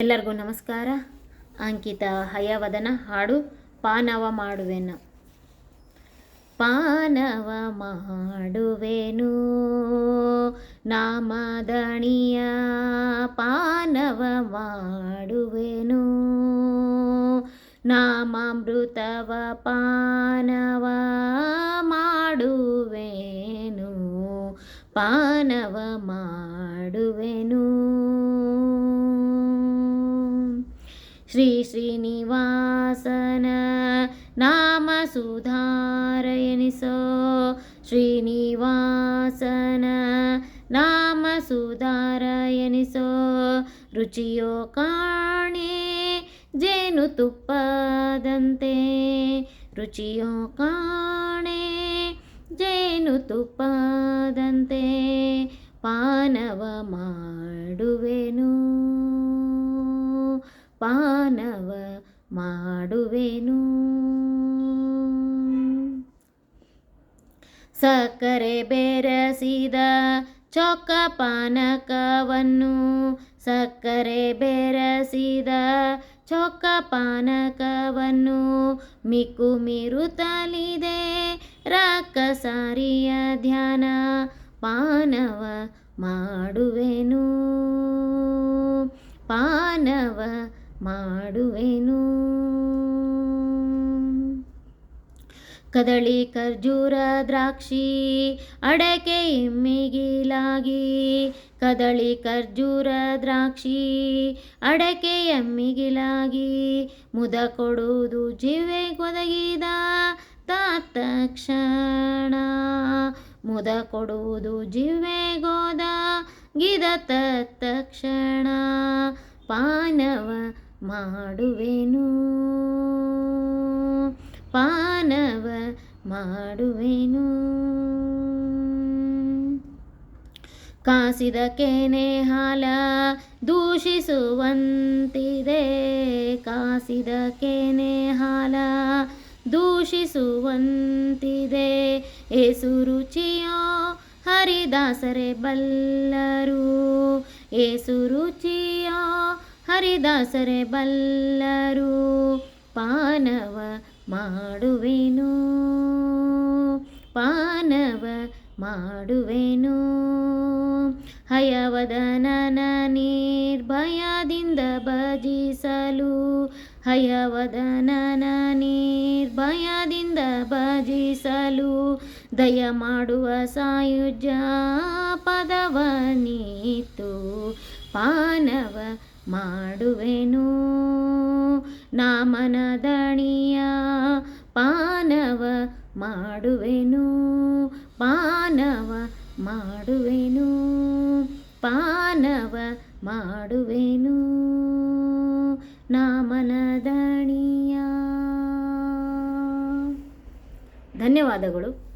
ಎಲ್ಲರಿಗೂ ನಮಸ್ಕಾರ. ಅಂಕಿತ ಹಯವದನ ಹಾಡು ಪಾನವ ಮಾಡುವೆನು. ಪಾನವ ಮಾಡುವೆನು. ನಾಮದಣಿಯ ಪಾನವ ಮಾಡುವೆನು. ನಾಮಾಮೃತವ ಪಾನವ ಮಾಡುವೆನು. ಪಾನವ ಮಾಡುವೆನು. ಶ್ರೀ ಶ್ರೀನಿವಾಸನ ನಾಮ ಸುಧಾರಯನಿಸೋ ಶ್ರೀನಿವಾಸನ ನಾಮ ಸುಧಾರಯನಿಸೋ ರುಚಿಯೋ ಕಾಣೆ ಜೇನು ತುಪ್ಪದಂತೆ. ರುಚಿಯೋ ಕಾಣೆ ಜೇನು ತುಪ್ಪದಂತೆ. ಪಾನವ ಮಾಡುವೆನು ಮಾಡುವೆನು ಸಕ್ಕರೆ ಬೆರೆಸಿದ ಚೊಕ್ಕ ಪಾನಕವನ್ನು ಸಕ್ಕರೆ ಬೆರೆಸಿದ ಚೊಕ್ಕ ಪಾನಕವನ್ನು ಮಿಕ್ಕು ಮಿರುತ್ತಲಿದೆ ರಕ್ಕಸಾರಿಯ ಧ್ಯಾನ ಪಾನವ ಮಾಡುವೆನು ಪಾನವ ಮಾಡುವೆನು. ಕದಳಿ ಖರ್ಜೂರ ದ್ರಾಕ್ಷಿ ಅಡಕೆ ಎಮ್ಮಿಗಿಲಾಗಿ. ಕದಳಿ ಖರ್ಜೂರ ದ್ರಾಕ್ಷಿ ಅಡಕೆ ಎಮ್ಮಿಗಿಲಾಗಿ. ಮುದ ಕೊಡುವುದು ಜೀವೆ ಒದಗಿದ ತಾತಕ್ಷಣ ಮುದ ಕೊಡುವುದು ಜಿವೆಗೋದ ಗಿದ ತತ್ತಕ್ಷಣ ಪಾನವ ಮಾಡುವೆನು. ಪಾನವ ಮಾಡುವೆನು. ಕಾಸಿದ ಕೆನೆ ಹಾಲ ದೂಷಿಸುವಂತಿದೆ. ಕಾಸಿದ ಕೆನೆ ಹಾಲ ದೂಷಿಸುವಂತಿದೆ. ಏಸು ರುಚಿಯೋ ಹರಿದಾಸರೆ ಬಲ್ಲರು. ಏಸು ರುಚಿಯೋ ಹರಿದಾಸರೆ ಬಲ್ಲರು. ಮಾಡುವೆನು? ಪಾನವ ಮಾಡುವೆನು? ಹಯವದನನ ನಿರ್ಭಯದಿಂದ ಭಜಿಸಲು, ಹಯವದನನ ನಿರ್ಭಯದಿಂದ ಭಜಿಸಲು, ದಯ ಮಾಡುವ ಸಾಯುಜ ಪದವ ನೀತು, ಪಾನವ ಮಾಡುವೆನು? ನಾಮನ ದಣಿಯ ಪಾನವ ಮಾಡುವೆನು ಪಾನವ ಮಾಡುವೆನು ಪಾನವ ಮಾಡುವೆನು ನಾಮನ ದಣಿಯ. ಧನ್ಯವಾದಗಳು.